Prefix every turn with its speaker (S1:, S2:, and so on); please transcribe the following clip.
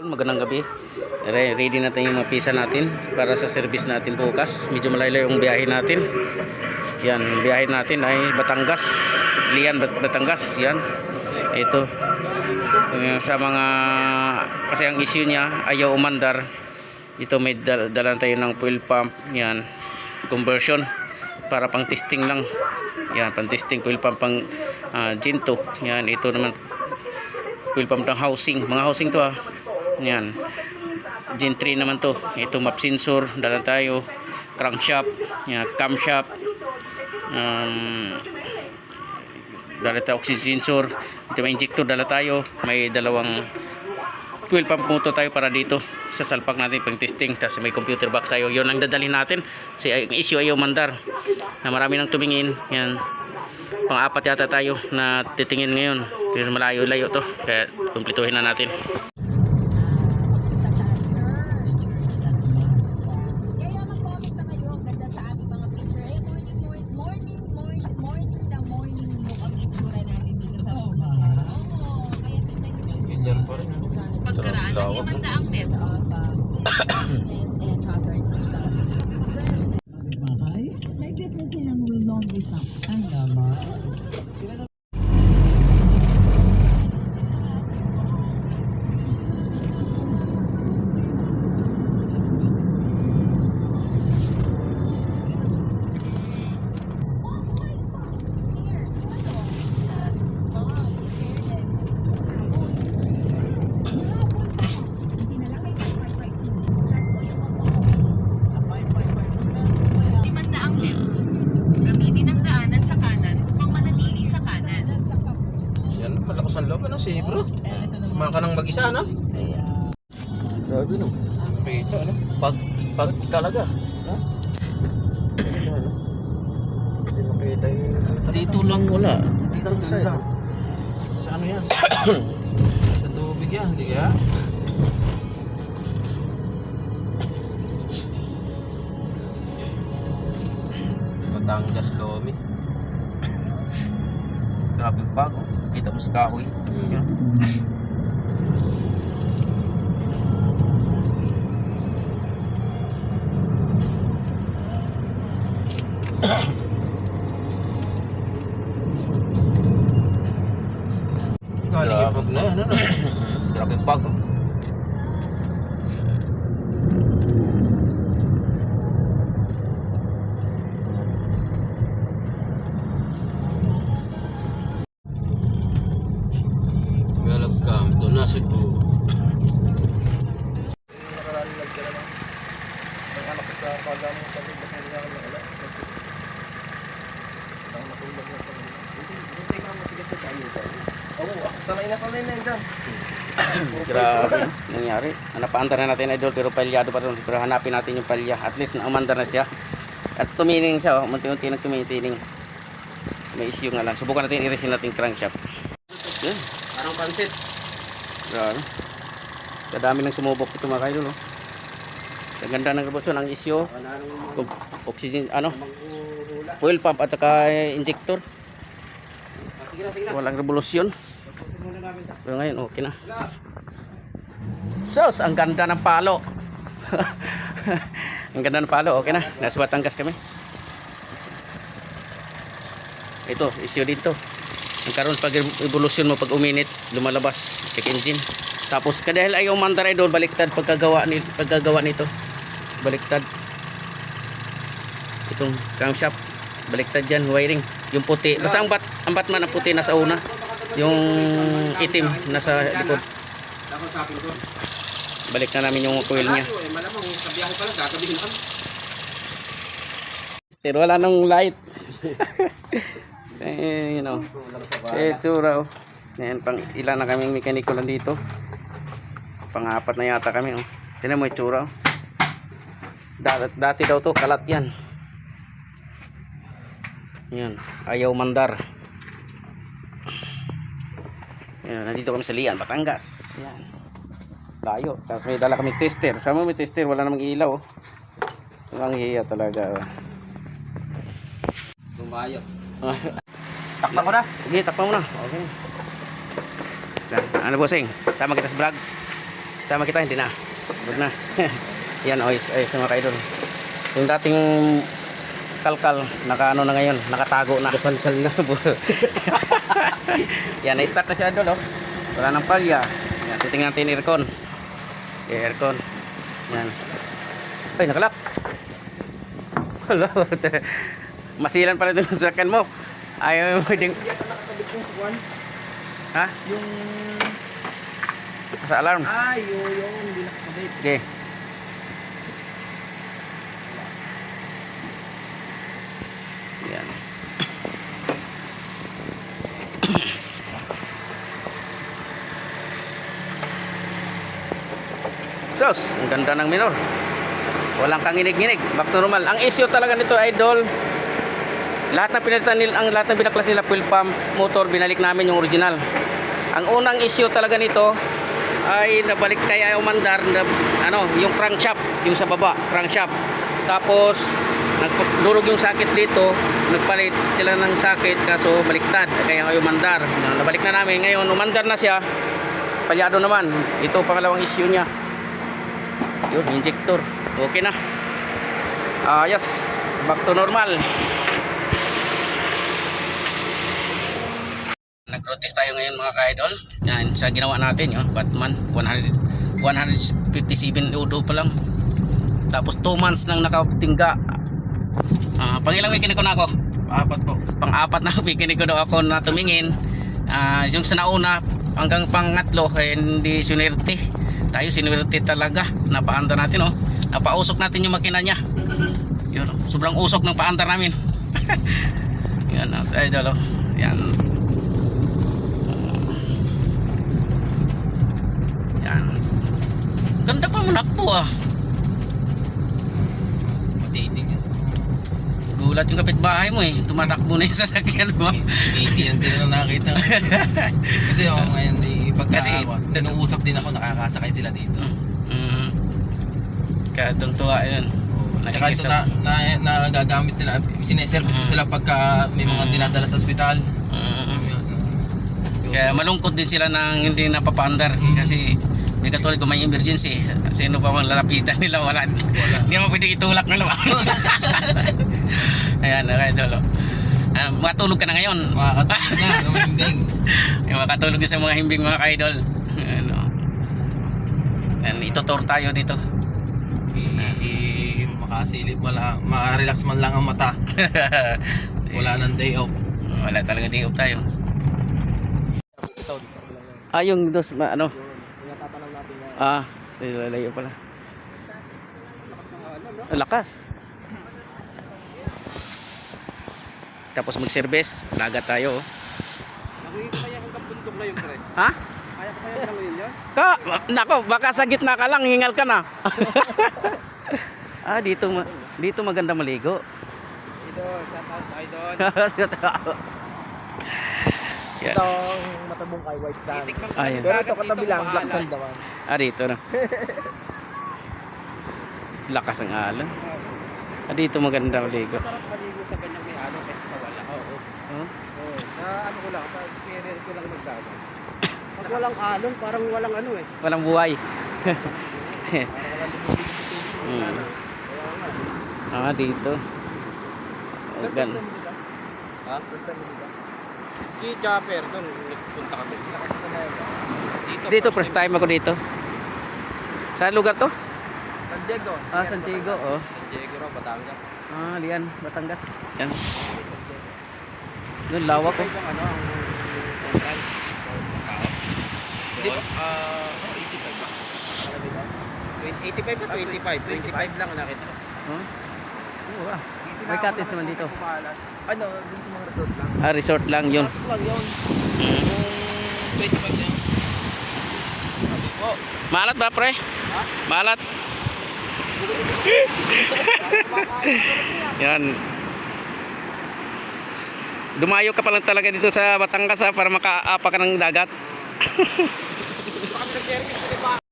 S1: Magandang gabi. Re- Ready natin yung mga pisa natin para sa service natin bukas. Medyo malayo yung biyahe natin. Yan, biyahe natin ay Batangas. Lian, Bat- Batangas. Yan. Ito. Sa mga kasi ang issue niya ayaw umandar. Dito may dal dala tayo ng fuel pump. Yan. Conversion para pang testing lang. Yan, pang testing fuel pump pang ah, Ginto. Yan, ito naman fuel pump ng housing. Mga housing to ah. Yan. Gen 3 naman to. Ito map sensor, dala tayo. Crankshaft, yan, camshaft. Um, dala tayo oxygen sensor. Ito may injector dala tayo. May dalawang fuel pump motor tayo para dito sa salpak natin pang testing tapos may computer box tayo yun ang dadalhin natin si ang issue ayaw mandar na marami nang tumingin yan pang-apat yata tayo na titingin ngayon pero malayo-layo to kaya kumpletuhin na natin
S2: Kaya mag-comment na kayo ang ganda sa aming mga picture. Eh, morning, morning, morning, morning, morning na morning mo ang picture natin dito sa Oo, kaya
S3: Ganyan pa rin.
S2: Pagkaraan ng limandaang metro.
S3: si bro. Kumain ka ng mag-isa, ano? Grabe, no? Kita, ano? Pag, pag talaga. Ha? Ano? Hindi makita yung...
S1: dito lang wala
S3: Dito lang sa Sa ano yan? Sa tubig yan, hindi kaya? Batangas Lomi.
S1: grabe bago kita mo sa kahoy Yan.
S3: Galing ipag na yan, ano?
S1: grabe bago
S3: Welcome
S1: grabe nangyari. Napaandar na natin idol pero palyado pa rin. Pero hanapin natin yung palya. At least na umandar na siya. At tumining siya oh. munti-unti nang tumitining. May issue nga lang. Subukan natin i-resin natin crankshaft. Yan
S3: Parang pansit.
S1: grabe. Kadami nang sumubok ito mga kaidol oh. Ang ganda ng kabusyon ang kung oxygen ano? Fuel pump at saka injector. Walang revolusyon. Pero ngayon okay na. Sos ang ganda ng palo. Ang ganda ng palo okay na. Nasa Batangas kami. Ito issue dito. Ang karon pag evolution mo pag uminit lumalabas check engine. Tapos kadahil ayaw mandar idol baliktad pagkagawa ni pagkagawa nito baliktad. Itong camshaft baliktad dyan wiring. Yung puti basta ang bat ang batman ang puti nasa una. Yung itim nasa likod. Balik na namin yung coil
S3: kami.
S1: pero wala nang light. Eh you know. Eh tsura oh. Yan pang ilan na kaming mekaniko lang dito. Pang apat na yata kami oh. Tinan mo yung tsura oh dati, daw to kalat yan yan ayaw mandar yan nandito kami sa Lian Batangas yan layo tapos may dala kami tester sama may tester wala namang ilaw oh ang hiya talaga oh.
S3: Lumayo.
S1: Takpan mo na. Sige, takpan mo na. Okay. Ano bossing? Sama kita sa vlog. Sama kita, hindi na. Good na. Yan, ayos, ayos mga kaidol. Yung dating kalkal, naka ano na ngayon, nakatago na. Salsal na. Yan, na-start na si Idol, oh. Wala nang palya. Yan, titingnan natin yung aircon. Okay, aircon. Yan. Ay, nakalak. Hello. Masilan pala ito sa sakyan mo. Ayaw mo pwedeng... Ha?
S3: Yung...
S1: Sa alarm.
S3: Ah, yung, yung hindi nakakabit.
S1: Okay. Sos, ang ganda ng minor. Walang kanginig-nginig. Back to normal. Ang issue talaga nito, idol, lahat ng pinalitan nila, ang lahat ng binaklas nila fuel pump motor, binalik namin yung original. Ang unang issue talaga nito ay nabalik kaya umandar na, ano, yung crankshaft, yung sa baba, crankshaft. Tapos nagdurog yung sakit dito, nagpalit sila ng sakit kaso baliktad kaya umandar. Nabalik na namin ngayon, umandar na siya. Palyado naman. Ito pangalawang issue niya. Yun, injector. Okay na. Ayos. Back to normal. Nag-protest tayo ngayon mga ka-idol. Yan, sa ginawa natin, yun, Batman. 100, 157 udo pa lang. Tapos 2 months nang nakatingga. Ah, pang ilang weekend ko na ako? Apat po. Pang-apat na weekend ko daw ako na tumingin. Ah, yung sa nauna, hanggang pangatlo, eh, hindi sinwerte. Tayo sinwerte talaga. Napaandar natin, oh. Napausok natin yung makina niya. Yun, oh. sobrang usok ng paandar namin. Yan, oh, idol, oh. Yan. Yan. Ganda pa mo nakpo ah. Gulat yung kapitbahay mo eh. Tumatakbo na yung sasakyan mo.
S3: 80 yan sila na nakita. Kasi ako ngayon, eh, pagka
S1: Kasi-
S3: nanuusap din ako, nakakasakay sila dito.
S1: Mm. Kaya tuwa yun.
S3: Tsaka ito na, na, nagagamit nila, sineservice
S1: Mm.
S3: sila pagka may mga
S1: Mm.
S3: dinadala sa ospital.
S1: Mm. Kaya malungkot din sila nang hindi napapaandar
S3: Mm.
S1: kasi may katulad kung may emergency, sino pa mang lalapitan nila wala.
S3: Wala.
S1: Hindi mo pwede itulak na naman. Ayan, okay, dolo. Ah, matulog ka na ngayon.
S3: Makakatulog na, luminding.
S1: Yung makatulog din sa mga himbing mga ka-idol. ano. And itutur tayo dito.
S3: I, makasilip wala, ma-relax man lang ang mata. Wala nang day off.
S1: Wala talaga day off tayo. Ah, yung dos, ma, ano? Ah, layo pala. Lakas. Tapos mag-service, lagat tayo. oh.
S3: Kaya kung kapundok na yung pre.
S1: Ha?
S3: Kaya kaya gawin yun?
S1: Ka, nako, baka sa gitna ka lang, hingal ka na. ah, dito dito maganda maligo.
S3: Ito, shout out idol.
S1: yes.
S3: Itong matabong kay White Sand.
S1: Ayan.
S3: Pero ito katabi lang, Black Sand naman.
S1: Ah, dito na. Lakas ang alon. Ah, dito maganda maligo.
S3: Sarap maligo sa ganyang may ano kaysa sa wala. Oo.
S1: Huh?
S3: Oo. Sa ano ko lang, sa experience ko lang nagdagan. Pag walang alon, parang walang ano eh.
S1: Walang buhay. Hmm. Ah, dito. Oh, gan.
S3: Ha? First time mo dito? Si Chopper, doon nagpunta kami. Dito,
S1: Dito first time ako dito. Saan lugar to?
S3: San Diego.
S1: Ah, San Diego, oh.
S3: San Diego raw, Batangas.
S1: Ah, Lian, Batangas. Yan. Doon lawak oh.
S3: Yung ano, ang. Hindi ba? Ah, 85 ba? 85 ba? 25. 25 lang ang nakita ko.
S1: Huh? Oo ah. May cottage naman dito.
S3: Ano, dun sa mga resort lang.
S1: Ah, resort lang yun.
S3: Pasok lang yun.
S1: Mm.
S3: Kung 25 na yun. Ko,
S1: Malat ba, pre? Malat. Yan. Dumayo ka pa lang talaga dito sa Batangas ha, para makaapa ka ng dagat.
S3: Baka nag-service, di ba?